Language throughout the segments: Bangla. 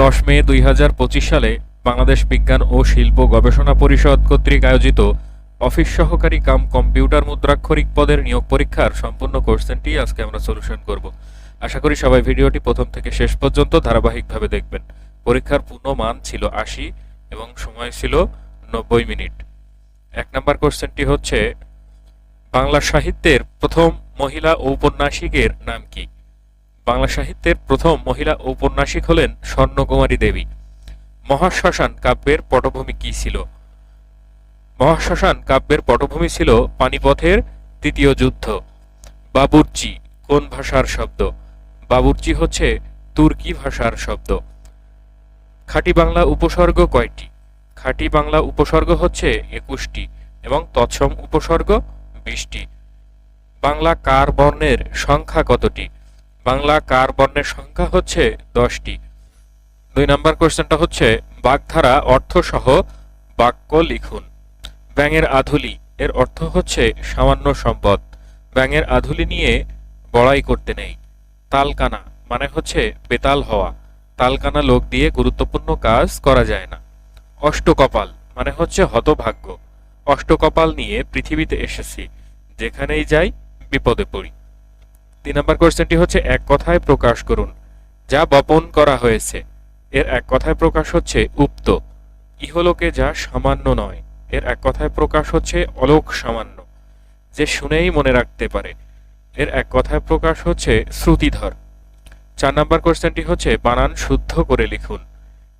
দশ মে দুই হাজার পঁচিশ সালে বাংলাদেশ বিজ্ঞান ও শিল্প গবেষণা পরিষদ কর্তৃক আয়োজিত অফিস সহকারী কাম কম্পিউটার মুদ্রাক্ষরিক পদের নিয়োগ পরীক্ষার সম্পূর্ণ কোর্সেনটি আজকে আমরা সলিউশন করব। আশা করি সবাই ভিডিওটি প্রথম থেকে শেষ পর্যন্ত ধারাবাহিকভাবে দেখবেন। পরীক্ষার পূর্ণ মান ছিল আশি এবং সময় ছিল নব্বই মিনিট। এক নম্বর কোশ্চেনটি হচ্ছে, বাংলা সাহিত্যের প্রথম মহিলা ঔপন্যাসিকের নাম কি? বাংলা সাহিত্যের প্রথম মহিলা ঔপন্যাসিক হলেন স্বর্ণকুমারী দেবী। মহাশ্মশান কাব্যের পটভূমি কি ছিল? মহাশ্মশান কাব্যের পটভূমি ছিল পানিপথের তৃতীয় যুদ্ধ। বাবুর্চি, কোন ভাষার শব্দ? বাবুর্চি হচ্ছে তুর্কি ভাষার শব্দ। খাঁটি বাংলা উপসর্গ কয়টি? খাঁটি বাংলা উপসর্গ হচ্ছে একুশটি এবং তৎসম উপসর্গ বিশটি। বাংলা কার বর্ণের সংখ্যা কতটি? বাংলা কার বর্ণের সংখ্যা হচ্ছে দশটি। দুই নম্বর কোশ্চেনটা হচ্ছে, বাগধারা অর্থসহ বাক্য লিখুন। ব্যাঙের আধুলি, এর অর্থ হচ্ছে সামান্য সম্পদ। ব্যাঙের আধুলি নিয়ে বড়াই করতে নেই। তালকানা মানে হচ্ছে বেতাল হওয়া। তালকানা লোক দিয়ে গুরুত্বপূর্ণ কাজ করা যায় না। অষ্টকপাল মানে হচ্ছে হতভাগ্য। অষ্টকপাল নিয়ে পৃথিবীতে এসেছি। যেখানেই যাই, বিপদে পড়ি। তিন নম্বর কোশ্চেনটি হচ্ছে, এক কথায় প্রকাশ করুন, যা বপন করা হয়েছে। এর এক কথায় প্রকাশ হচ্ছে, উক্ত। ইহলোকে যা সামান্য নয়, এর এক কথায় প্রকাশ হচ্ছে, অলোক সামান্য, যে শুনেই মনে রাখতে পারে। এর এক কথায় প্রকাশ হচ্ছে, শ্রুতিধর। চার নম্বর কোশ্চেনটি হচ্ছে, বানান শুদ্ধ করে লিখুন।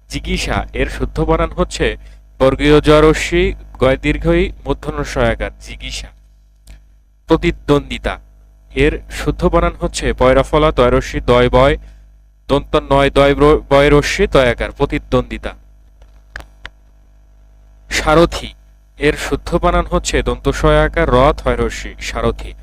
জিজ্ঞাসা এর শুদ্ধ বানান হচ্ছে, বর্গীয় জরস্বী গয় দীর্ঘই মূর্ধন্য সহায়কার জিজ্ঞাসা প্রতিদ্বন্দ্বিতা। এর শুদ্ধ বানান হচ্ছে পয়রাফলা তয়রস্বী দয় বয় দন্ত নয় দয় ব্র- বয় রস্যি তয়াকার প্রতিদ্বন্দ্বিতা। সারথি, এর শুদ্ধ বানান হচ্ছে, দন্ত সয়াকার র থয়রস্যি সারথি।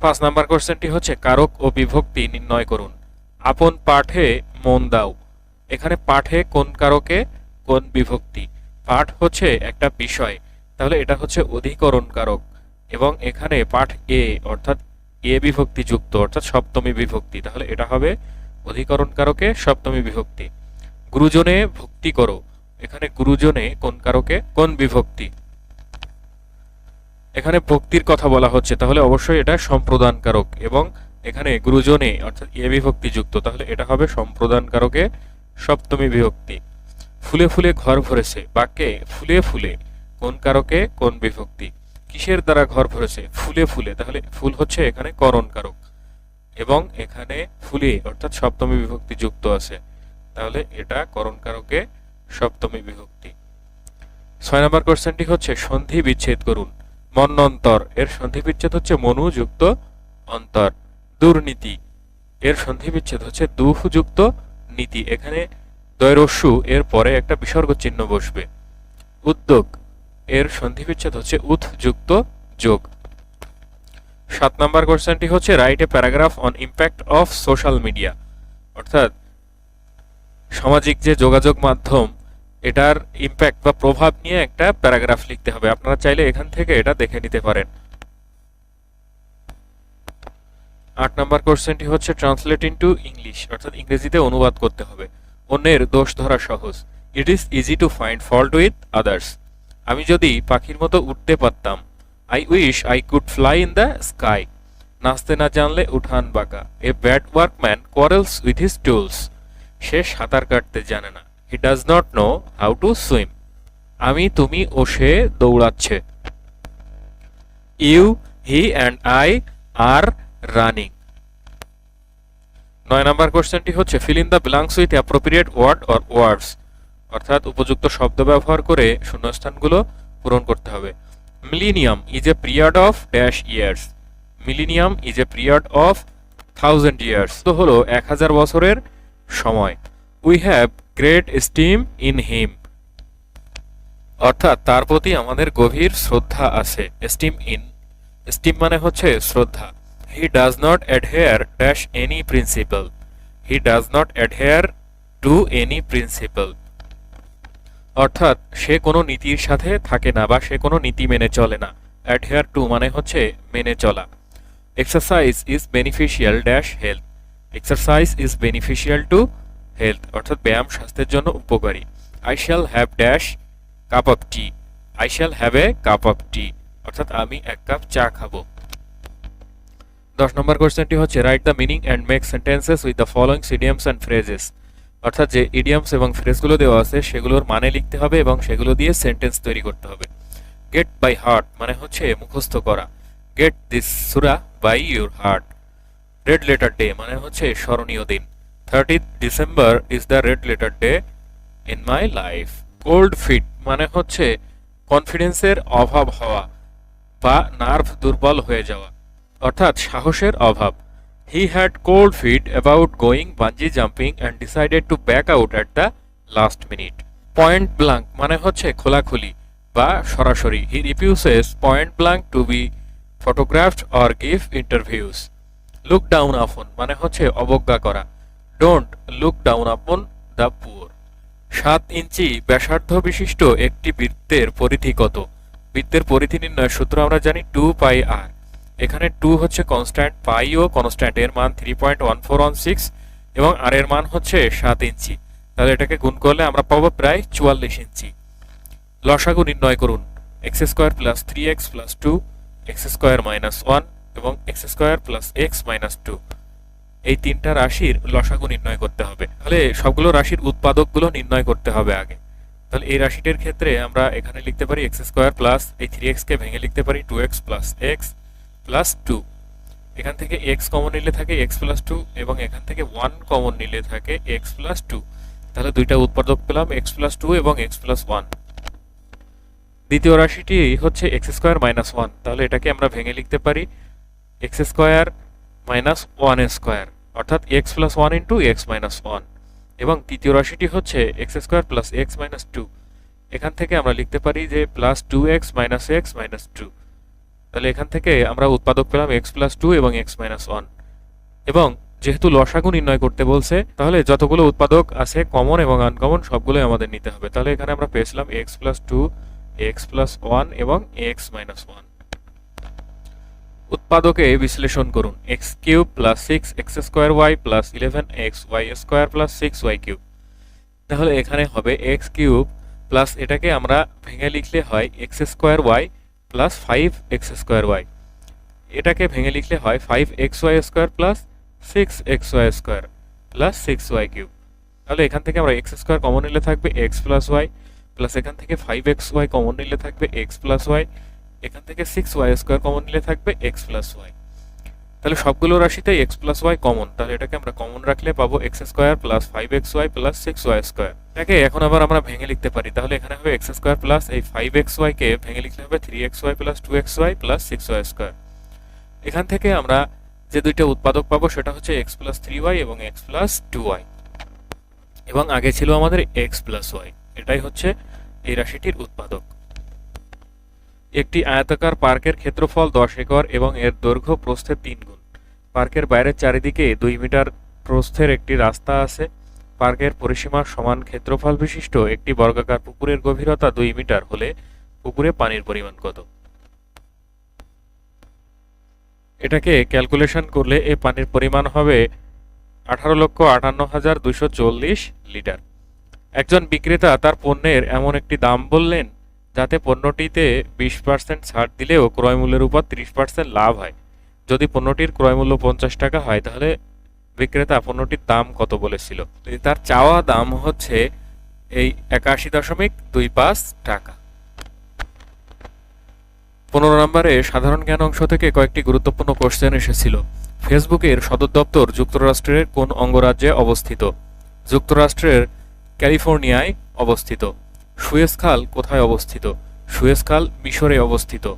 পাঁচ নাম্বার কোশ্চেনটি হচ্ছে, কারক ও বিভক্তি নির্ণয় করুন। আপন পাঠে মন দাও। এখানে পাঠে কোন কারকে, কোন বিভক্তি। পাঠ হচ্ছে একটা বিষয়, তাহলে এটা হচ্ছে অধিকরণ কারক। এবং এখানে পাঠ এ, অর্থাৎ এ বিভক্তি যুক্ত, অর্থাৎ সপ্তমী বিভক্তি। তাহলে এটা হবে অধিকরণ কারকে সপ্তমী বিভক্তি। গুরুজনে ভক্তি করো। এখানে গুরুজনে কোন কারকে? কোন বিভক্তি? এখানে ভক্তির কথা বলা হচ্ছে। তাহলে অবশ্যই এটা সম্প্রদান কারক এবং এখানে গুরুজনে, অর্থাৎ এ বিভক্তি যুক্ত। তাহলে এটা হবে সম্প্রদান কারকে সপ্তমী বিভক্তি। ফুলে ফুলে ঘর ভরেছে। বাক্যে ফুলে ফুলে কোন কারকে? কোন বিভক্তি? কিসের দ্বারা ঘর ভরেছে? ফুলে ফুলে। তাহলে ফুল হচ্ছে এখানে করণ কারক এবং এখানে ফুলে, অর্থাৎ সপ্তমী বিভক্তি যুক্ত আছে। তাহলে এটা করণ কারকে সপ্তমী বিভক্তি। ছয় নম্বর কোশ্চেনটি হচ্ছে, সন্ধি বিচ্ছেদ করুন। মন্নন্তর। এর সন্ধি বিচ্ছেদ হচ্ছে মনু যুক্ত অন্তর। দুর্নীতি। এর সন্ধি বিচ্ছেদ হচ্ছে দুহ যুক্ত নীতি। এখানে দয়রস্যু এর পরে একটা বিসর্গ চিহ্ন বসবে। উদ্যোগ। এর সন্ধি বিচ্ছেদ হচ্ছে উথ যুক্ত যোগ। সাত নম্বর কোশ্চেনটি হচ্ছে write a paragraph on impact of social media অর্থাৎ, সামাজিক যে যোগাযোগ মাধ্যম, এটার ইম্প্যাক্ট বা প্রভাব নিয়ে একটা প্যারাগ্রাফ লিখতে হবে। আপনারা চাইলে এখান থেকে এটা দেখে নিতে পারেন। আট নম্বর কোশ্চেনটি হচ্ছে ট্রান্সলেট ইনটু ইংলিশ অর্থাৎ ইংরেজিতে অনুবাদ করতে হবে। অন্যের দোষ ধরা সহজ। It is easy to find fault with others আমি যদি পাখির মতো উঠতে পারতাম I wish I could fly in the sky নাচতে না জানলে উঠান বাঁকা। A bad workman quarrels with his tools সে সাঁতার কাটতে জানে না। He does not know how to swim আমি, তুমি ও সে দৌড়াচ্ছে। You he and I are running নয় নম্বর কোশ্চেনটি হচ্ছে fill in the blanks with appropriate word or words অর্থাৎ উপযুক্ত শব্দ ব্যবহার করে শূন্যস্থানগুলো পূরণ করতে হবে। Millennium is a period of dash years millennium is a period of thousand years তো হলো এক হাজার বছরের সময়। We have great esteem in him অর্থাৎ তার প্রতি আমাদের গভীর শ্রদ্ধা আছে। স্টিম ইন স্টিম মানে হচ্ছে শ্রদ্ধা। He does not adhere dash any principle he does not adhere to any principle অর্থাৎ সে কোনো নীতির সাথে থাকে না বা সে কোনো নীতি মেনে চলে না। অ্যাডহেয়ার টু মানে হচ্ছে মেনে চলা। Exercise is beneficial dash health exercise is beneficial to health অর্থাৎ ব্যায়াম স্বাস্থ্যের জন্য উপকারী। I shall have dash cup of tea I shall have a cup of tea অর্থাৎ আমি এক কাপ চা খাব। দশ নম্বর কোয়েশ্চেনটি হচ্ছে write the meaning and make sentences with the following idioms and phrases অর্থাৎ যে ইডিয়ামস এবং ফ্রেজগুলো দেওয়া আছে, সেগুলোর মানে লিখতে হবে এবং সেগুলো দিয়ে সেন্টেন্স তৈরি করতে হবে। গেট বাই হার্ট মানে হচ্ছে মুখস্থ করা। গেট দিস সুরা by your heart red letter day মানে হচ্ছে স্মরণীয় দিন। Thirtieth December is the red letter day in my life cold feet মানে হচ্ছে কনফিডেন্সের অভাব হওয়া বা নার্ভ দুর্বল হয়ে যাওয়া। অর্থাৎ সাহসের অভাব। He had cold feet about going bungee jumping and decided to back out at the last minute point blank মানে হচ্ছে খোলাখুলি বা সরাসরি। He refuses point blank to be photographed or give interviews look down upon মানে হচ্ছে অবজ্ঞা করা। Don't look down upon the poor সাত ইঞ্চি ব্যাসার্ধ বিশিষ্ট একটি বৃত্তের পরিধি কত বৃত্তের পরিধি নির্ণয় সূত্র আমরা জানি টু পাই আর এখানে টু হচ্ছে কনস্ট্যান্ট পাই ও কনস্ট্যান্ট এর মান three point one four one six এবং আর এর মান হচ্ছে সাত ইঞ্চি। তাহলে এটাকে গুণ করলে আমরা পাবো প্রায় চুয়াল্লিশ ইঞ্চি। লসাগু নির্ণয় করুন। X square plus three x plus two x square minus one এবং x square plus x minus two এই তিনটা রাশির লসাগু নির্ণয় করতে হবে। তাহলে সবগুলো রাশির উৎপাদকগুলো নির্ণয় করতে হবে আগে। তাহলে এই রাশিটির ক্ষেত্রে আমরা এখানে লিখতে পারি এক্স স্কোয়ার প্লাস এই থ্রি এক্সকে ভেঙে লিখতে পারি two x plus x plus two এখান থেকে এক্স কমন নিলে থাকে এক্স প্লাস টু এবং এখান থেকে ওয়ান কমন নিলে থাকে এক্স প্লাস টু তাহলে দুইটা উৎপাদক পেলাম এক্স প্লাস টু এবং এক্স প্লাস ওয়ান দ্বিতীয় রাশিটি হচ্ছে এক্স স্কোয়ার মাইনাস ওয়ান তাহলে এটাকে আমরা ভেঙে লিখতে পারি x square minus one square অর্থাৎ x plus one into x minus one এবং তৃতীয় রাশিটি হচ্ছে x square plus x minus two এখান থেকে আমরা লিখতে পারি যে plus two x minus x minus two তাহলে এখান থেকে আমরা উৎপাদক পেলাম এক্স প্লাস টু এবং এক্স মাইনাস ওয়ান এবং যেহেতু লসাগু নির্ণয় করতে বলছে, তাহলে যতগুলো উৎপাদক আছে কমন এবং আনকমন সবগুলোই আমাদের নিতে হবে। তাহলে এখানে আমরা পেয়েছিলাম x plus two x plus one এবং এক্স মাইনাস ওয়ান উৎপাদকে বিশ্লেষণ করুন। X cube plus six x square y plus eleven x y square plus six y cube তাহলে এখানে হবে এক্স কিউব প্লাস এটাকে আমরা ভেঙে লিখলে হয় x square y plus five x square y এটাকে ভেঙে লিখলে হয় five x y square plus six x y square plus six y cube তাহলে এখান থেকে আমরা এক্স স্কোয়ার কমন নিলে থাকবে এক্স প্লাস ওয়াই প্লাস এখান থেকে ফাইভ এক্স ওয়াই কমন নিলে থাকবে এক্স প্লাস ওয়াই এখান থেকে সিক্স ওয়াই স্কোয়ার কমন নিলে থাকবে এক্স প্লাস ওয়াই তাহলে সবগুলো রাশিতেই এক্স প্লাস ওয়াই কমন তাহলে এটাকে আমরা কমন রাখলে পাবো x square plus five x y plus six y square এটাকে এখন আবার আমরা ভেঙে লিখতে পারি, তাহলে এখানে হবে এক্স স্কোয়ার প্লাস এই ফাইভ এক্স ওয়াই কে ভেঙে লিখতে হবে three x y plus two x y plus six y square এখান থেকে আমরা যে দুইটা উৎপাদক পাবো সেটা হচ্ছে এক্স প্লাস থ্রি ওয়াই এবং এক্স প্লাস টু ওয়াই এবং আগে ছিল আমাদের এক্স প্লাস ওয়াই এটাই হচ্ছে এই রাশিটির উৎপাদক। একটি আয়তাকার পার্কের ক্ষেত্রফল দশ একর এবং এর দৈর্ঘ্য প্রস্থের তিন গুণ। পার্কের বাইরের চারিদিকে দুই মিটার প্রস্থের একটি রাস্তা আছে। পার্কের পরিসীমা সমান ক্ষেত্রফল বিশিষ্ট একটি বর্গাকার পুকুরের গভীরতা দুই মিটার হলে পুকুরে পানির পরিমাণ কত? এটাকে ক্যালকুলেশন করলে এই পানির পরিমাণ হবে আঠারো লক্ষ আটান্ন হাজার দুশো চল্লিশ লিটার। একজন বিক্রেতা তার পণ্যের এমন একটি দাম বললেন যাতে পণ্যটিতে বিশ পার্সেন্ট ছাড় দিলেও ক্রয়মূল্যের উপর ত্রিশ পার্সেন্ট লাভ হয়। যদি পণ্যটির ক্রয়মূল্য পঞ্চাশ টাকা হয়, তাহলে বিক্রেতা পণ্যটির দাম কত বলেছিল? তার চাওয়া দাম হচ্ছে এই একাশি দশমিক দুই পাঁচ টাকা। পনেরো নম্বরে, সাধারণ জ্ঞান অংশ থেকে কয়েকটি গুরুত্বপূর্ণ কোশ্চেন এসেছিল। ফেসবুকের সদর দপ্তর যুক্তরাষ্ট্রের কোন অঙ্গরাজ্যে অবস্থিত? যুক্তরাষ্ট্রের ক্যালিফোর্নিয়ায় অবস্থিত। সুয়েজ খাল কোথায় অবস্থিত? সুয়েজ খাল মিশরে অবস্থিত।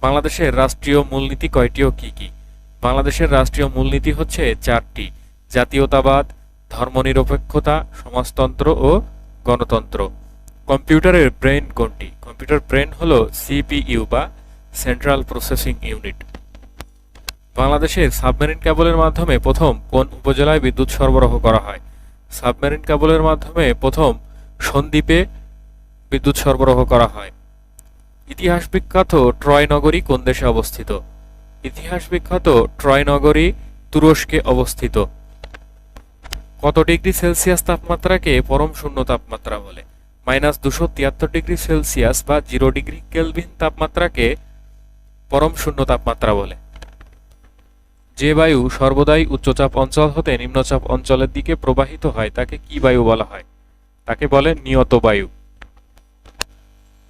বাংলাদেশের রাষ্ট্রীয় মূলনীতি কয়টি ও কি কি? বাংলাদেশের রাষ্ট্রীয় মূলনীতি হচ্ছে চারটি, জাতীয়তাবাদ, ধর্মনিরপেক্ষতা, সমাজতন্ত্র ও গণতন্ত্র। কম্পিউটারের ব্রেন কোনটি? কম্পিউটার ব্রেন হলো সিপিইউ বা সেন্ট্রাল প্রসেসিং ইউনিট। বাংলাদেশের সাবমেরিন কেবলের মাধ্যমে প্রথম কোন উপজেলায় বিদ্যুৎ সরবরাহ করা হয়? সাবমেরিন কেবলের মাধ্যমে প্রথম সন্দ্বীপে বিদ্যুৎ সরবরাহ করা হয়। ইতিহাস বিখ্যাত ট্রয় নগরী কোন দেশে অবস্থিত? ইতিহাস বিখ্যাত ট্রয় নগরী তুরস্কে অবস্থিত। কত ডিগ্রি সেলসিয়াস তাপমাত্রাকে পরম শূন্য তাপমাত্রা বলে? মাইনাস দুশো তিয়াত্তর ডিগ্রি সেলসিয়াস বা জিরো ডিগ্রি কেলভিন তাপমাত্রাকে পরম শূন্য তাপমাত্রা বলে। যে বায়ু সর্বদাই উচ্চচাপ অঞ্চল হতে নিম্নচাপ অঞ্চলের দিকে প্রবাহিত হয়, তাকে কি বায়ু বলা হয়? তাকে বলে নিয়ত বায়ু।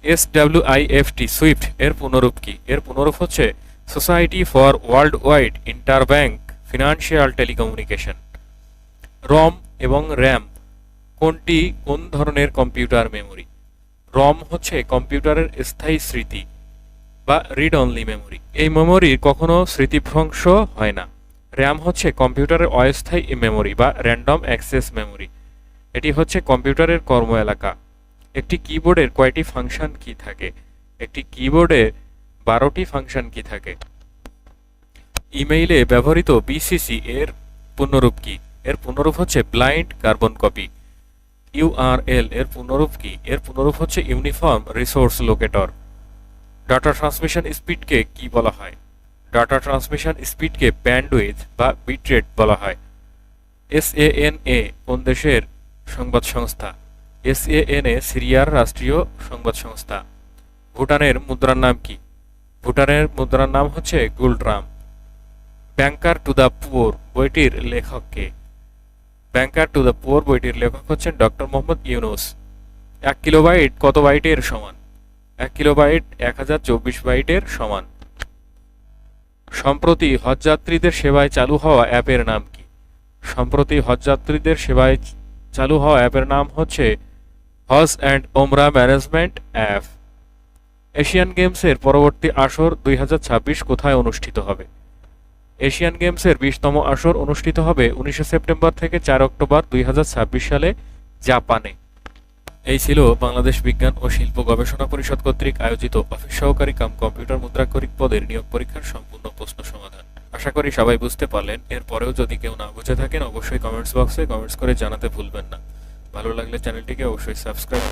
S W I F T SWIFT এর পুনরূপ কি? এর পুনরূপ হচ্ছে society for world wide interbank financial telecommunication ROM এবং র্যাম কোনটি কোন ধরনের কম্পিউটার মেমোরি রম হচ্ছে কম্পিউটারের স্থায়ী স্মৃতি বা রিড অনলি মেমোরি এই মেমোরির কখনো স্মৃতিভ্রংশ হয় না। র্যাম হচ্ছে কম্পিউটারের অস্থায়ী মেমোরি বা র্যান্ডম অ্যাক্সেস মেমোরি এটি হচ্ছে কম্পিউটারের কর্ম এলাকা। একটি কিবোর্ডের কয়টি ফাংশন কি থাকে? একটি কিবোর্ডে বারোটি ফাংশন কি থাকে? ইমেইলে ব্যবহৃত বিসিসি এর পুনরূপ কি? এর পুনরূপ হচ্ছে ব্লাইন্ড কার্বন কপি ইউআরএল এর পুনরূপ কি? এর পুনরূপ হচ্ছে uniform resource locator data transmission স্পিডকে কি বলা হয়? ডাটা ট্রান্সমিশন স্পিডকে ব্যান্ডউইথ বা বিটরেট বলা হয়। এস এ এন এ কোন দেশের সংবাদ সংস্থা? এসএএনএ সিরিয়ার রাষ্ট্রীয় সংবাদ সংস্থা। ভুটানের মুদ্রার নাম কি? ভুটানের মুদ্রার নাম হচ্ছে ngultrum banker to the poor বইটির লেখক কে? ব্যাংকার টু দ্য পুয়ার বইটির লেখক হচ্ছেন ডক্টর মোহাম্মদ ইউনুস। এক কিলোবাইট কত বাইটের সমান? এক কিলোবাইট এক হাজার চব্বিশ বাইটের সমান। সম্প্রতি হজযাত্রীদের সেবায় চালু হওয়া অ্যাপের নাম কি? সম্প্রতি হজযাত্রীদের সেবায় চালু হওয়া অ্যাপের নাম হচ্ছে Hajj and Umrah management app Asian গেমসের পরবর্তী আসর দুই হাজার ছাব্বিশ কোথায় অনুষ্ঠিত হবে? এশিয়ান গেমসের বিশতম আসর অনুষ্ঠিত হবে উনিশে সেপ্টেম্বর থেকে চার অক্টোবর দুই হাজার ছাব্বিশ সালে জাপানে। এই ছিল বাংলাদেশ বিজ্ঞান ও শিল্প গবেষণা পরিষদ কর্তৃক আয়োজিত অফিস সহকারী কাম কম্পিউটার মুদ্রাক্ষরিক পদের নিয়োগ পরীক্ষার সম্পূর্ণ প্রশ্ন সমাধান। আশা করি সবাই বুঝতে পারলেন। এরপরেও যদি কেউ না বুঝে থাকেন, অবশ্যই কমেন্টস বক্সে কমেন্টস করে জানাতে ভুলবেন না। ভালো লাগলে চ্যানেলটিকে অবশ্যই সাবস্ক্রাইব